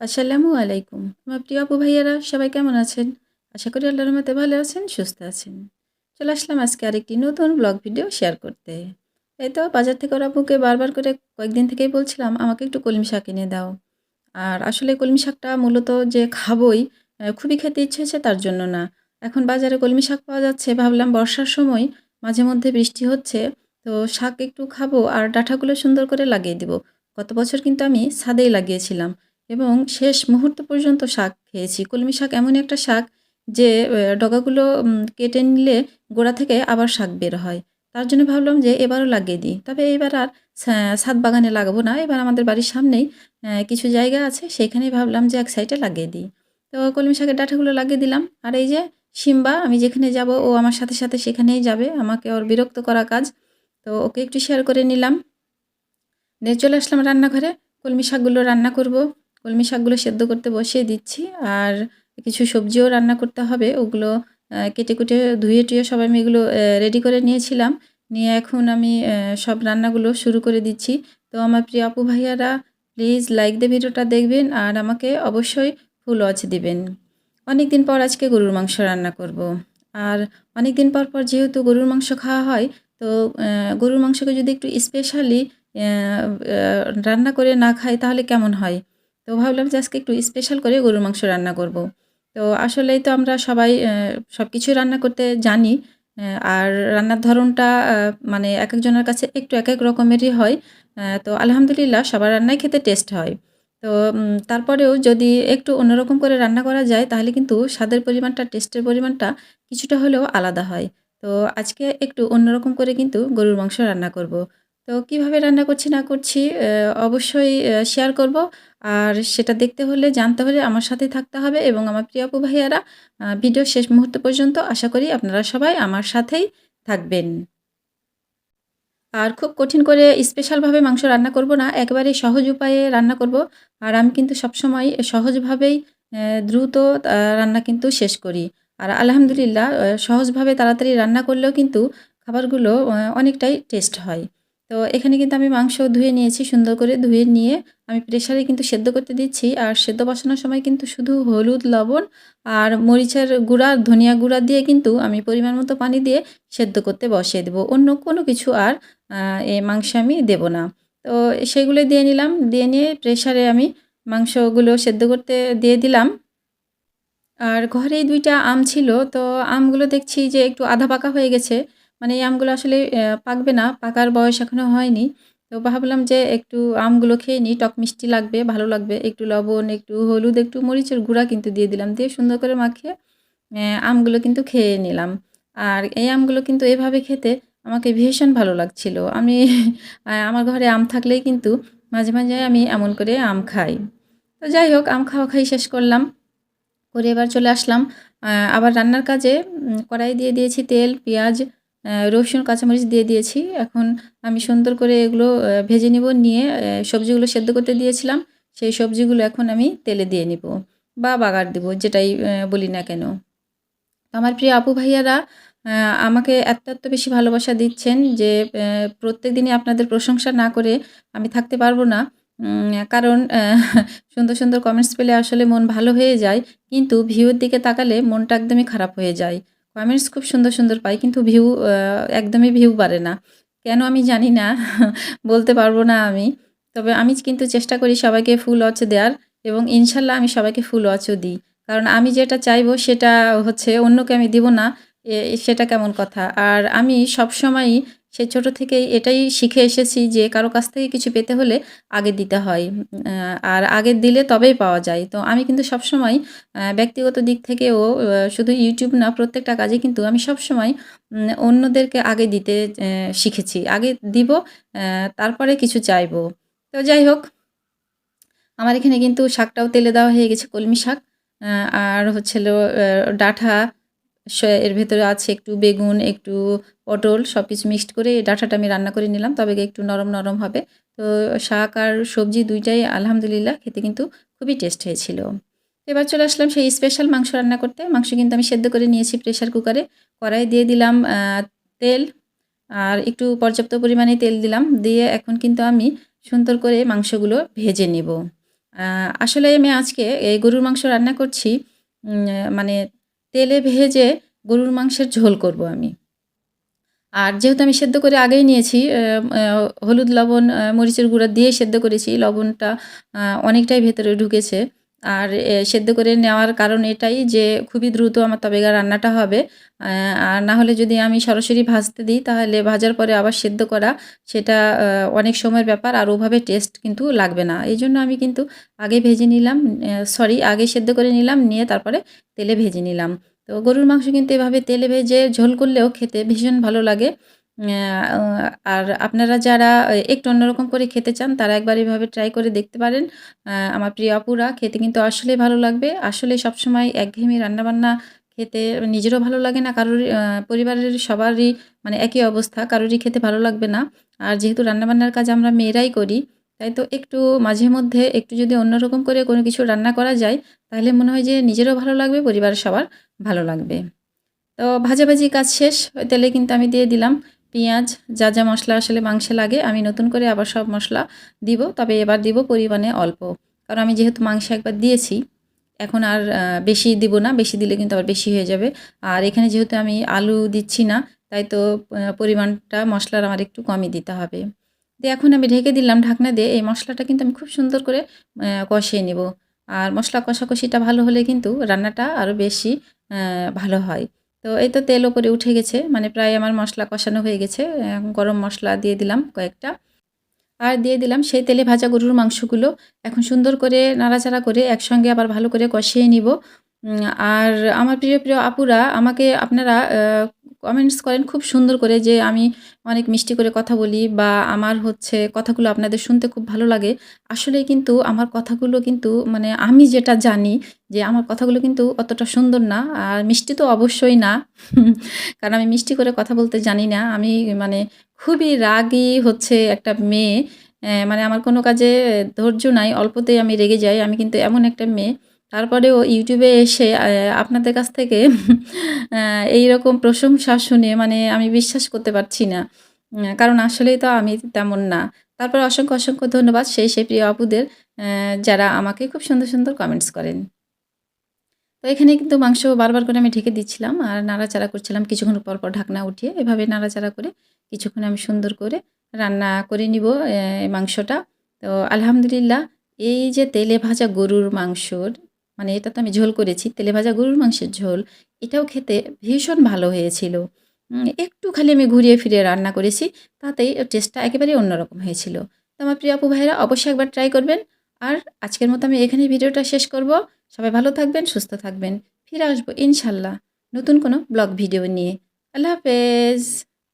আসসালামু আলাইকুম। আমার প্রিয় আপু ভাইয়ারা, সবাই কেমন আছেন? আশা করি আল্লাহর রহমতে ভালো আছেন, সুস্থ আছেন। চলে আসলাম আজকে আরেকটি নতুন ব্লগ ভিডিও শেয়ার করতে। এই তো বাজার থেকে ওর আপুকে বারবার করে কয়েকদিন থেকেই বলছিলাম, আমাকে একটু কলমি শাক এনে দাও। আর আসলে কলমি শাকটা মূলত যে খাবই খুবই খেতে ইচ্ছে হচ্ছে তার জন্য না। এখন বাজারে কলমি শাক পাওয়া যাচ্ছে, ভাবলাম বর্ষার সময় মাঝে মধ্যে বৃষ্টি হচ্ছে, তো শাক একটু খাব আর ডাঁটাগুলো সুন্দর করে লাগিয়ে দিব। গত বছর কিন্তু আমি ছাদেই লাগিয়েছিলাম। এবং শেষ মুহূর্ত পর্যন্ত শাক খেয়েছি। কলমি শাক এমন একটা শাক যে ডগাগুলো কেটে নিলে গোড়া থেকে আবার শাক বের হয়। তার জন্য ভাবলাম যে এবারও লাগিয়ে দিই। তবে এবার আর ছাদ বাগানে লাগাবো না। এবার আমাদের বাড়ির সামনেই কিছু জায়গা আছে। সেখানেই ভাবলাম যে এক সাইডে লাগিয়ে দিই। তো কলমি শাকের ডাঁটাগুলো লাগিয়ে দিলাম। আর এই যে সিম্বা, আমি যেখানে যাব ও আমার সাথে সাথে সেখানেই যাবে। আমাকে ওর বিরক্ত করা কাজ। তো ওকে একটু শেয়ার করে নিলাম। নিয়ে চলে আসলাম রান্নাঘরে। কলমি শাকগুলো রান্না করব। কলমি শাকগুলো সেদ্ধ করতে বসিয়ে দিচ্ছি। আর কিছু সবজিও রান্না করতে হবে। ওগুলো কেটে কুটে ধুয়ে টুয়ে সবাই আমি এগুলো রেডি করে নিয়েছিলাম। নিয়ে এখন আমি সব রান্নাগুলো শুরু করে দিচ্ছি। তো আমার প্রিয় আপু ভাইয়ারা প্লিজ লাইক দিয়ে ভিডিওটা দেখবেন আর আমাকে অবশ্যই ফুল ওয়াচ দিবেন। অনেক দিন পর আজকে গরুর মাংস রান্না করব। আর অনেক দিন পর পর যেহেতু গরুর মাংস খাওয়া হয়, তো গরুর মাংসকে যদি একটু স্পেশালি রান্না করে না খাই তাহলে কেমন হয়? তো ভাবলাম যে আজকে একটু স্পেশাল করে গরুর মাংস রান্না করব। তো আসলেই তো আমরা সবাই সব কিছুই রান্না করতে জানি আর রান্নার ধরনটা মানে এক একজনের কাছে একটু এক এক রকমেরই হয় তো আলহামদুলিল্লাহ সবার রান্নাই খেতে টেস্ট হয়। তো তারপরেও যদি একটু অন্যরকম করে রান্না করা যায়, তাহলে কিন্তু স্বাদের পরিমাণটা টেস্টের পরিমাণটা কিছুটা হলেও আলাদা হয়। তো আজকে একটু অন্যরকম করে কিন্তু গরুর মাংস রান্না করব। তো কীভাবে রান্না করছি, না করছি অবশ্যই শেয়ার করব। আর সেটা দেখতে হলে, জানতে হলে আমার সাথে থাকতে হবে এবং আমার প্রিয় আপু ভাইয়ারা ভিডিও শেষ মুহূর্ত পর্যন্ত আশা করি আপনারা সবাই আমার সাথেই থাকবেন। আর খুব কঠিন করে স্পেশালভাবে মাংস রান্না করব না একেবারে সহজ উপায়ে রান্না করব। আর আমি কিন্তু সবসময় সহজভাবেই দ্রুত রান্না কিন্তু শেষ করি। আর আলহামদুলিল্লাহ সহজভাবে তাড়াতাড়ি রান্না করলেও কিন্তু খাবারগুলো অনেকটাই টেস্ট হয়। তো এখানে কিন্তু আমি মাংস ধুয়ে নিয়েছি, সুন্দর করে ধুয়ে নিয়ে আমি প্রেশারে কিন্তু সেদ্ধ করতে দিচ্ছি। আর সেদ্ধ বসানোর সময় কিন্তু শুধু হলুদ, লবণ আর মরিচের গুঁড়া ধনিয়া গুঁড়া দিয়ে কিন্তু আমি পরিমাণ মতো পানি দিয়ে সেদ্ধ করতে বসিয়ে দেবো। অন্য কোনো কিছু আর এই মাংস আমি দেব না। তো সেগুলো দিয়ে নিলাম, দিয়ে নিয়ে প্রেসারে আমি মাংসগুলো সেদ্ধ করতে দিয়ে দিলাম। আর ঘরেই দুইটা আম ছিল, তো আমগুলো দেখছি যে একটু আধা পাকা হয়ে গেছে। মানে এই আমগুলো আসলে পাকবে না। পাকার বয়স এখনও হয়নি। তো ভাবলাম যে একটু আমগুলো খেয়ে নিই। টক মিষ্টি লাগবে, ভালো লাগবে। একটু লবণ, একটু হলুদ, একটু মরিচের গুঁড়া কিন্তু দিয়ে দিলাম। দিয়ে সুন্দর করে মাখিয়ে আমগুলো কিন্তু খেয়ে নিলাম। আর এই আমগুলো কিন্তু এভাবে খেতে আমাকে ভীষণ ভালো লাগছিল। আমি আমার ঘরে আম থাকলেই কিন্তু মাঝে মাঝে আমি এমন করে আম খাই। তো যাই হোক, আম খাওয়া খাই শেষ করলাম। করে এবার চলে আসলাম। আবার রান্নার কাজে কড়াই দিয়ে দিয়েছি তেল, পেঁয়াজ রসুন, কাঁচামরিচ দিয়ে দিয়েছি। এখন আমি সুন্দর করে এগুলো ভেজে নিব, নিয়ে সবজিগুলো সেদ্ধ করতে দিয়েছিলাম। সেই সবজিগুলো এখন আমি তেলে দিয়ে নিব বা বাগার দিব, যেটাই বলি না কেন। আমার প্রিয় আপু ভাইয়ারা আমাকে এত এত বেশি ভালোবাসা দিচ্ছেন যে প্রত্যেক দিনই আপনাদের প্রশংসা না করে আমি থাকতে পারব না। কারণ সুন্দর সুন্দর কমেন্টস পেলে আসলে মন ভালো হয়ে যায়, কিন্তু ভিউর দিকে তাকালে মনটা একদমই খারাপ হয়ে যায়। কমেন্টস খুব সুন্দর সুন্দর পাই, কিন্তু ভিউ একদমই ভিউ বাড়ে না। কেন আমি জানি না, বলতে পারব না আমি। তবে আমি কিন্তু চেষ্টা করি সবাইকে ফুল ওয়াচ দেওয়ার এবং ইনশাল্লাহ আমি সবাইকে ফুল ওয়াচও দিই। কারণ আমি যেটা চাইব সেটা হচ্ছে অন্যকে আমি দিব না সেটা কেমন কথা। আর আমি সবসময়ই সে ছোট থেকেই এটাই শিখে এসেছি যে কারও কাছ থেকে কিছু পেতে হলে আগে দিতে হয়। আর আগে দিলে তবেই পাওয়া যায়। তো আমি কিন্তু সবসময় আহ, ব্যক্তিগত দিক থেকেও শুধু ইউটিউব না প্রত্যেকটা কাজে কিন্তু আমি সবসময় অন্যদেরকে আগে দিতে শিখেছি। আগে দিব তারপরে কিছু চাইব। তো যাই হোক আমার এখানে কিন্তু শাকটাও তেলে দেওয়া হয়ে গেছে কলমি শাক। আর হচ্ছিল ডাঁটা এর ভেতরে আছে একটু বেগুন, একটু পটল সব কিছু মিক্সড করে ডাঁটাটা আমি রান্না করে নিলাম। তবে একটু নরম নরম হবে। তো শাক আর সবজি দুইটাই আলহামদুলিল্লাহ খেতে কিন্তু খুবই টেস্ট হয়েছিল। এবার চলে আসলাম সেই স্পেশাল মাংস রান্না করতে। মাংস কিন্তু আমি সেদ্ধ করে নিয়েছি প্রেশার কুকারে কড়াই দিয়ে দিলাম তেল আর একটু পর্যাপ্ত পরিমাণে তেল দিলাম। দিয়ে এখন কিন্তু আমি সুন্দর করে মাংসগুলো ভেজে নেব। আসলে আমি আজকে এই গরুর মাংস রান্না করছি মানে তেলে ভেজে গরুর মাংসের ঝোল করব আমি। আর যেহেতু আমি সেদ্ধ করে আগেই নিয়েছি হলুদ, লবণ, মরিচের গুঁড়া দিয়ে সেদ্ধ করেছি। লবণটা অনেকটাই ভেতরে ঢুকেছে। আর সেদ্ধ করে নেওয়ার কারণ এটাই যে খুবই দ্রুত আমার তবেগা রান্নাটা হবে। আর না হলে যদি আমি সরাসরি ভাজতে দিই, তাহলে ভাজার পরে আবার সেদ্ধ করা সেটা অনেক সময়ের ব্যাপার আর ওভাবে টেস্ট কিন্তু লাগবে না। এই জন্য আমি কিন্তু আগে ভেজে নিলাম সরি, আগে সেদ্ধ করে নিলাম, নিয়ে তারপরে তেলে ভেজে নিলাম। তো গরুর মাংস কিন্তু এভাবে তেলে ভেজে ঝোল করলেও খেতে ভীষণ ভালো লাগে। আর আপনারা যারা একটু অন্যরকম করে খেতে চান তারা একবার এভাবে ট্রাই করে দেখতে পারেন। আমার প্রিয় আপুরা খেতে কিন্তু আসলেই ভালো লাগবে। আসলে সবসময় একঘেয়েমি রান্নাবান্না খেতে নিজেরও ভালো লাগে না কারোরই আ পরিবারের সবারই মানে একই অবস্থা। কারোরই খেতে ভালো লাগবে না। আর যেহেতু রান্নাবান্নার কাজ আমরা মেয়েরাই করি, তাই তো একটু মাঝে মধ্যে একটু যদি অন্যরকম করে কোনো কিছু রান্না করা যায়, তাহলে মনে হয় যে নিজেরও ভালো লাগবে, পরিবারের সবার ভালো লাগবে। তো ভাজাভাজি কাজ শেষ। তেলে কিন্তু আমি দিয়ে দিলাম পেঁয়াজ, যা, যা মশলা আসলে মাংসে লাগে আমি নতুন করে আবার সব মশলা দিব। তবে এবার দিব পরিমাণে অল্প। কারণ আমি যেহেতু মাংস একবার দিয়েছি, এখন আর বেশি দিব না। বেশি দিলে কিন্তু আবার বেশি হয়ে যাবে। আর এখানে যেহেতু আমি আলু দিচ্ছি না, তাই তো পরিমাণটা মশলার আমার একটু কমই দিতে হবে। দিয়ে এখন আমি ঢেকে দিলাম ঢাকনা দিয়ে। এই মশলাটা কিন্তু আমি খুব সুন্দর করে কষিয়ে নেব আর মশলা কষাকষিটা ভালো হলে কিন্তু রান্নাটা আরও বেশি ভালো হয়। তো এই তো তেল ওপরে উঠে গেছে। মানে প্রায় আমার মশলা কষানো হয়ে গেছে। গরম মশলা দিয়ে দিলাম কয়েকটা। আর দিয়ে দিলাম সেই তেলে ভাজা গরুর মাংসগুলো। এখন সুন্দর করে নাড়াচাড়া করে একসঙ্গে আবার ভালো করে কষিয়ে নিব। আর আমার প্রিয়, প্রিয় আপুরা আমাকে আপনারা কমেন্টস করেন খুব সুন্দর করে যে আমি অনেক মিষ্টি করে কথা বলি বা আমার হচ্ছে কথাগুলো আপনাদের শুনতে খুব ভালো লাগে। আসলেই কিন্তু আমার কথাগুলো কিন্তু মানে আমি যেটা জানি যে আমার কথাগুলো কিন্তু অতটা সুন্দর না। আর মিষ্টি তো অবশ্যই না। কারণ আমি মিষ্টি করে কথা বলতে জানি না। আমি মানে খুবই রাগী হচ্ছে একটা মেয়ে। মানে আমার কোনো কাজে ধৈর্য নাই। অল্পতেই আমি রেগে যাই। আমি কিন্তু এমন একটা মেয়ে। তারপরেও এ এসে আপনাদের কাছ থেকে এই রকম প্রশংসা শুনে মানে আমি বিশ্বাস করতে পারছি না। কারণ আসলেই তো আমি তেমন না। তারপর অসংখ্য, অসংখ্য ধন্যবাদ সেই, সেই প্রিয় আপুদের যারা আমাকে খুব সুন্দর, সুন্দর কমেন্টস করেন। তো এখানে কিন্তু মাংস বারবার করে আমি ঢেকে দিচ্ছিলাম আর নাড়াচাড়া করছিলাম কিছুক্ষণ পর, পর ঢাকনা উঠিয়ে। এভাবে নাড়াচাড়া করে কিছুক্ষণ আমি সুন্দর করে রান্না করে নিব মাংসটা। তো আলহামদুলিল্লাহ এই যে তেলে ভাজা গরুর মাংসর মানে এটা তো আমি ঝোল করেছি। তেলে ভাজা গরুর মাংসের ঝোল এটাও খেতে ভীষণ ভালো হয়েছিল। একটু খালি আমি ঘুরিয়ে ফিরিয়ে রান্না করেছি। তাতেই টেস্টটা একেবারেই অন্যরকম হয়েছিল। তো আমার প্রিয় আপু ভাইয়েরা অবশ্যই একবার ট্রাই করবেন। আর আজকের মতো আমি এখানেই ভিডিওটা শেষ করব। সবাই ভালো থাকবেন, সুস্থ থাকবেন। ফিরে আসব ইনশাল্লাহ নতুন কোনো ব্লগ ভিডিও নিয়ে। আল্লাহ হাফেজ।